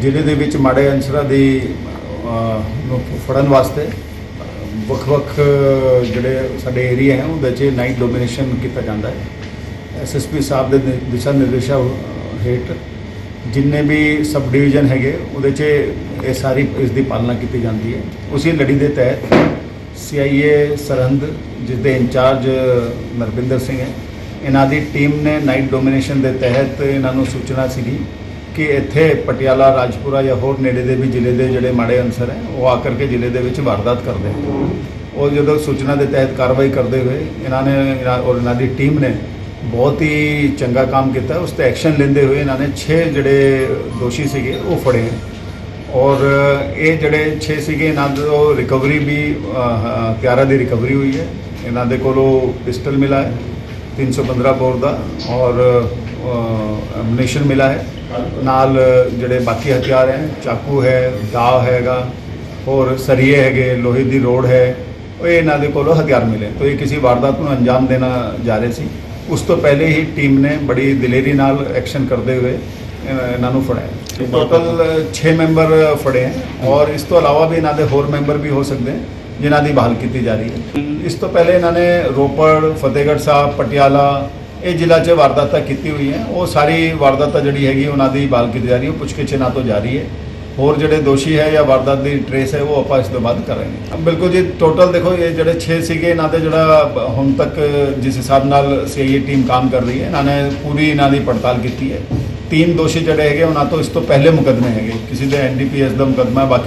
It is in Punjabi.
ਜ਼ਿਲ੍ਹੇ ਦੇ ਵਿੱਚ ਮਾੜੇ ਅੰਸਰਾਂ ਦੀ ਨੂੰ ਫੜਨ ਵਾਸਤੇ, ਵੱਖ-ਵੱਖ, ਜਿਹੜੇ ਸਾਡੇ ਏਰੀਆ ਹੈ, ਉਹਦੇ 'ਚ ਨਾਈਟ ਡੋਮੀਨੇਸ਼ਨ ਕੀਤਾ ਜਾਂਦਾ ਹੈ। ਐਸਐਸਪੀ ਸਾਹਿਬ ਦੇ ਦਿਸ਼ਾ ਨਿਰਦੇਸ਼ਾਂ ਹੇਠ ਜਿੰਨੇ ਵੀ ਸਬ ਡਿਵੀਜ਼ਨ ਹੈਗੇ, ਉਹਦੇ 'ਚ ਇਹ ਸਾਰੀ ਇਸ ਦੀ ਪਾਲਣਾ ਕੀਤੀ ਜਾਂਦੀ ਹੈ। ਉਸੇ ਲੜੀ ਦੇ ਤਹਿਤ ਸੀਆਈਏ ਸਰਹੰਦ, ਜਿਸ ਦੇ ਇੰਚਾਰਜ ਨਰਵਿੰਦਰ ਸਿੰਘ ਹੈ, ਇਹਨਾਂ ਦੀ ਟੀਮ ਨੇ ਨਾਈਟ ਡੋਮੀਨੇਸ਼ਨ ਦੇ ਤਹਿਤ ਇਹਨਾਂ ਨੂੰ ਸੂਚਨਾ ਸੀਗੀ ਕਿ ਇੱਥੇ ਪਟਿਆਲਾ ਰਾਜਪੁਰਾ ਜਾਂ ਹੋਰ ਨੇੜੇ ਦੇ ਵੀ ਜ਼ਿਲ੍ਹੇ ਦੇ ਜਿਹੜੇ ਮਾੜੇ ਅਨਸਰ ਹੈ ਉਹ ਆ ਕਰਕੇ ਜ਼ਿਲ੍ਹੇ ਦੇ ਵਿੱਚ ਵਾਰਦਾਤ ਕਰਦੇ ਹਨ। ਉਹ ਜਦੋਂ ਸੂਚਨਾ ਦੇ ਤਹਿਤ ਕਾਰਵਾਈ ਕਰਦੇ ਹੋਏ ਇਹਨਾਂ ਨੇ ਔਰ ਇਹਨਾਂ ਦੀ ਟੀਮ ਨੇ ਬਹੁਤ ਹੀ ਚੰਗਾ ਕੰਮ ਕੀਤਾ। ਉਸ ਤੇ ਐਕਸ਼ਨ ਲੈਂਦੇ ਹੋਏ ਇਹਨਾਂ ਨੇ 6 ਜਿਹੜੇ ਦੋਸ਼ੀ ਸੀਗੇ ਉਹ ਫੜੇ ਔਰ ਇਹ ਜਿਹੜੇ 6 ਸੀਗੇ ਇਹਨਾਂ ਤੋਂ ਰਿਕਵਰੀ ਵੀ ਅਹ, ਦੀ ਰਿਕਵਰੀ ਹੋਈ ਹੈ। ਇਹਨਾਂ ਦੇ ਕੋਲੋਂ ਪਿਸਟਲ ਮਿਲਾ ਹੈ 315 ਬੋਰ ਦਾ। ਔਰ ਐਮੂਨੇਸ਼ਨ ਮਿਲਾ ਹੈ। ਨਾਲ ਜਿਹੜੇ ਬਾਕੀ ਹਥਿਆਰ ਹੈ ਚਾਕੂ ਹੈ ਦਾ ਹੈਗਾ ਹੋਰ ਸਰੀਏ ਹੈਗੇ ਲੋਹੇ ਦੀ ਰੋਡ ਹੈ ਉਹ ਇਹਨਾਂ ਦੇ ਕੋਲੋਂ ਹਥਿਆਰ ਮਿਲੇ। ਤਾਂ ਇਹ ਕਿਸੇ ਵਾਰਦਾਤ ਨੂੰ ਅੰਜਾਮ ਦੇਣਾ ਜਾ ਰਹੇ ਸੀ ਉਸ ਤੋਂ ਪਹਿਲੇ ਹੀ ਟੀਮ ਨੇ ਬੜੀ ਦਲੇਰੀ ਨਾਲ ਐਕਸ਼ਨ ਕਰਦੇ ਹੋਏ ਇਹਨਾਂ ਨੂੰ ਫੜਿਆ। ਟੋਟਲ 6 ਮੈਂਬਰ ਫੜੇ ਹੈ ਔਰ ਇਸ ਤੋਂ ਇਲਾਵਾ ਵੀ ਇਹਨਾਂ ਦੇ ਹੋਰ ਮੈਂਬਰ ਵੀ ਹੋ ਸਕਦੇ ਹੈ ਜਿਨ੍ਹਾਂ ਦੀ ਬਹਾਲ ਕੀਤੀ ਜਾ ਰਹੀ ਹੈ। ਇਸ ਤੋਂ ਪਹਿਲੇ ਇਹਨਾਂ ਨੇ ਰੋਪੜ ਫਤਿਹਗੜ੍ਹ ਸਾਹਿਬ ਪਟਿਆਲਾ ਇਹ ਜ਼ਿਲ੍ਹਾ 'ਚ ਵਾਰਦਾਤਾਂ ਕੀਤੀ ਹੋਈ ਹੈ। ਉਹ ਸਾਰੀ ਵਾਰਦਾਤਾਂ ਜਿਹੜੀ ਹੈਗੀ ਉਹਨਾਂ ਦੀ ਬਹਾਲ ਕੀਤੀ ਜਾ ਰਹੀ ਹੈ। ਪੁੱਛਗਿੱਛ ਇਹਨਾਂ ਤੋਂ ਜਾਰੀ ਹੈ। ਹੋਰ ਜਿਹੜੇ ਦੋਸ਼ੀ ਹੈ ਜਾਂ ਵਾਰਦਾਤ ਦੀ ਟਰੇਸ ਹੈ, ਉਹ ਆਪਾਂ ਇਸ ਤੋਂ ਬਾਅਦ ਕਰਾਂਗੇ ਬਿਲਕੁਲ ਜੀ ਟੋਟਲ ਦੇਖੋ, ਇਹ ਜਿਹੜੇ 6 ਸੀਗੇ, ਇਹਨਾਂ ਦੇ ਜਿਹੜਾ ਹੁਣ ਤੱਕ ਜਿਸ ਹਿਸਾਬ ਨਾਲ ਸੀਆਈਏ ਟੀਮ ਕੰਮ ਕਰ ਰਹੀ ਹੈ, ਇਹਨਾਂ ਨੇ ਪੂਰੀ ਇਹਨਾਂ ਦੀ ਪੜਤਾਲ ਕੀਤੀ ਹੈ। ਤਿੰਨ ਦੋਸ਼ੀ ਜਿਹੜੇ ਹੈਗੇ, ਉਹਨਾਂ ਤੋਂ ਇਸ ਤੋਂ ਪਹਿਲੇ ਮੁਕਦਮੇ ਹੈਗੇ। ਕਿਸੇ ਦੇ ਐਨਡੀਪੀਐਸ ਦਾ ਮੁਕਦਮਾ ਬਾਕੀ